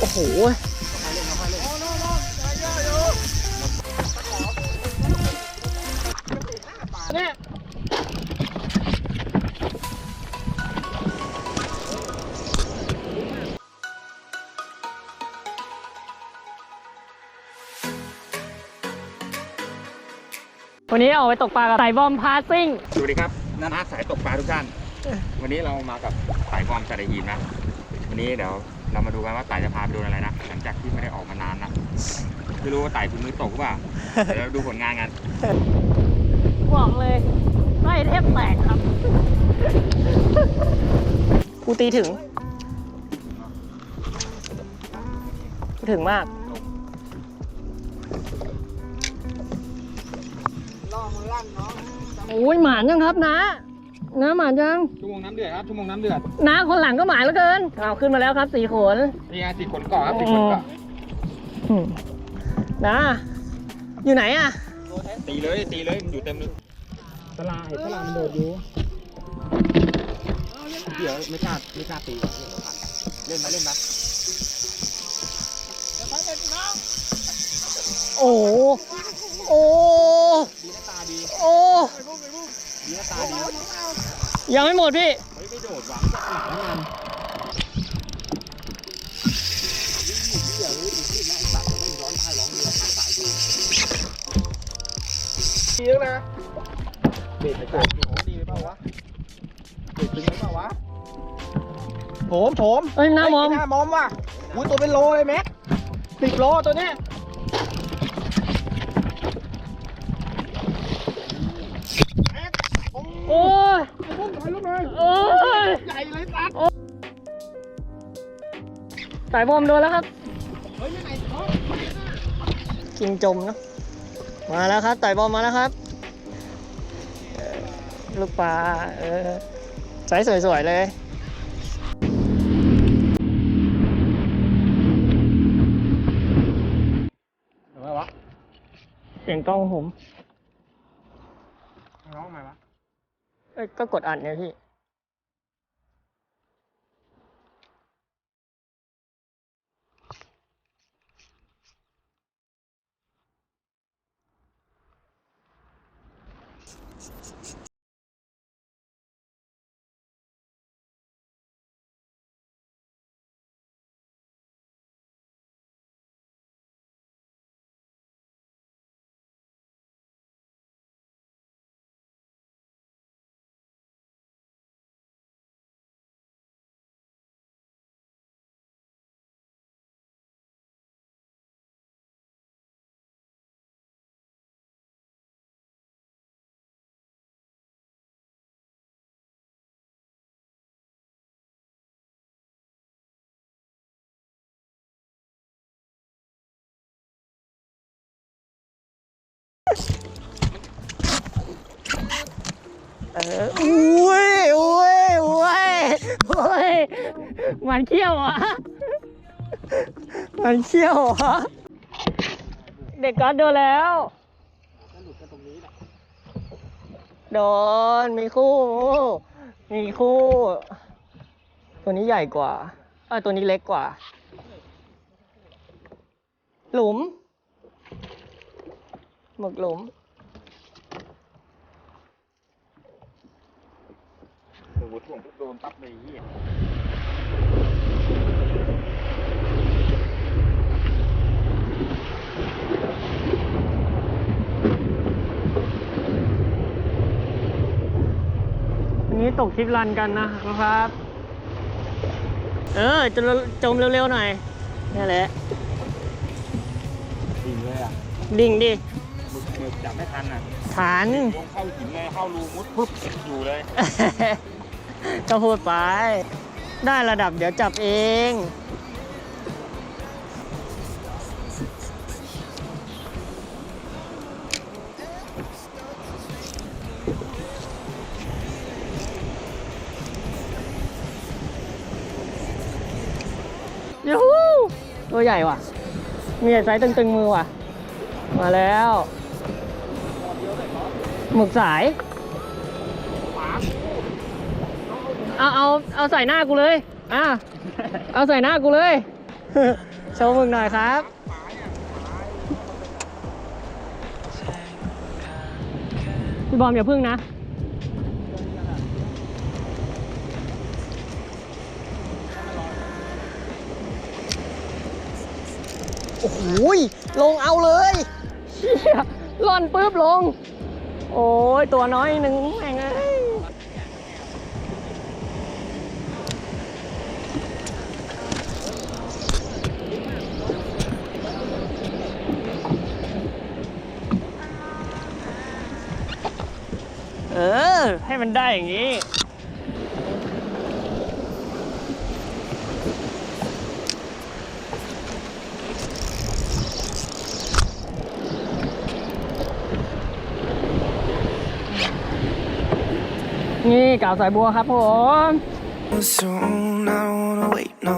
โอ้โหเนี่ยวันนี้ออกไปตกปลากับสายบอมพาซิ่ง สวัสดีครับนันอาสายตกปลาทุกท่าน วันนี้เรามากับสายบอมสายหีนนะ วันนี้เดี๋ยว เรามาดูกันว่าไต่จะพาไปโดนอะไรนะ หลังจากที่ไม่ได้ออกมานานนะไม่รู้ว่าไต่คุณมือตกหรือเปล่าเดี๋ยวเราดูผลงานกันบอกเลยไส้เทบแตกครับกูตีถึงกูถึงมากโอ้ยหมานยังครับนะ นะหมานยังชั่วโมงน้ำเดือดครับชั่วโมงน้ำเดือดน้าคนหลังก็หมานเหลือเกินเอาขึ้นมาแล้วครับสี่ขนนี่ไงติดขนเกาะครับติดขนเกาะอืมนะอยู่ไหนอะตีเลยตีเลยอยู่เต็มเลยตลาเห็นตลามันโดดอยู่เดี๋ยวไม่กล้าไม่กล้าตีว่ะเล่นมาเล่นมาโอ้โหโอ้ดีหน้าตาดีโอ้ดีหน้าตาดี ยังไม่หมดพี่เฮ้ยไม่โดดหวังจะหนักมันดีแล้วนะเบ็ดไปก่อนโอ้ดีเปล่าวะเบ็ดตึงไปเปล่าวะโถมโถมเอ้ยหน้ามอมหน้ามอมว่ะอุ้ยตัวเป็นโลเลยแม็กสิบโลตัวเนี้ยโสายบอมโดนแล้วครับเฮ้ยไม่ไหนท้องกิงจมเนาะมาแล้วครับสายบอมมาแล้วครับเอ่อลูกปลาเออสายสวยๆเลยทำไมวะเสียงกล้องผมน้องทำไมวะเอ้ยก็กดอัดไงพี่ เอออุ้ยอุ้ยอุ้ยอุ้ยมันเขี้ยวอะมันเขี้ยวอะเด็กก็โดนแล้ว โดน มีคู่ มีคู่ ตัวนี้ใหญ่กว่า เออตัวนี้เล็กกว่า หลุม หมึกหลุม โอ้โห ถ่วงปุ๊บโดนปั๊บเลยเฮียวันนี้ตกทริปรันกันนะครับ เออจมจมเร็วๆหน่อยนี่แหละจริงเลยอะดิ่งดิหมึกหมึกจับไม่ทันอะฐานลงเข้าหินเลยเข้ารูมุดปุ๊บอยู่เลย ก็พูดไป ได้ระดับเดี๋ยวจับเอง ยูฮูตัวใหญ่ว่ะ มีแต่ไซส์ตึงๆมือว่ะ มาแล้ว หมึกสาย เอาเอาเอาใส่หน้ากูเลยอะเอาใส่หน้ากูเลยโชว์มึงหน่อยครับพี่บอมอย่าพึ่งนะโอ้โหยลงเอาเลยเชี่ยล่อนปุ๊บลง โอ้ยตัวน้อยหนึ่งแม่ง ให้มันได้อย่างนี้ นี่กาวสายบัวครับผม Soon I don't wanna wait no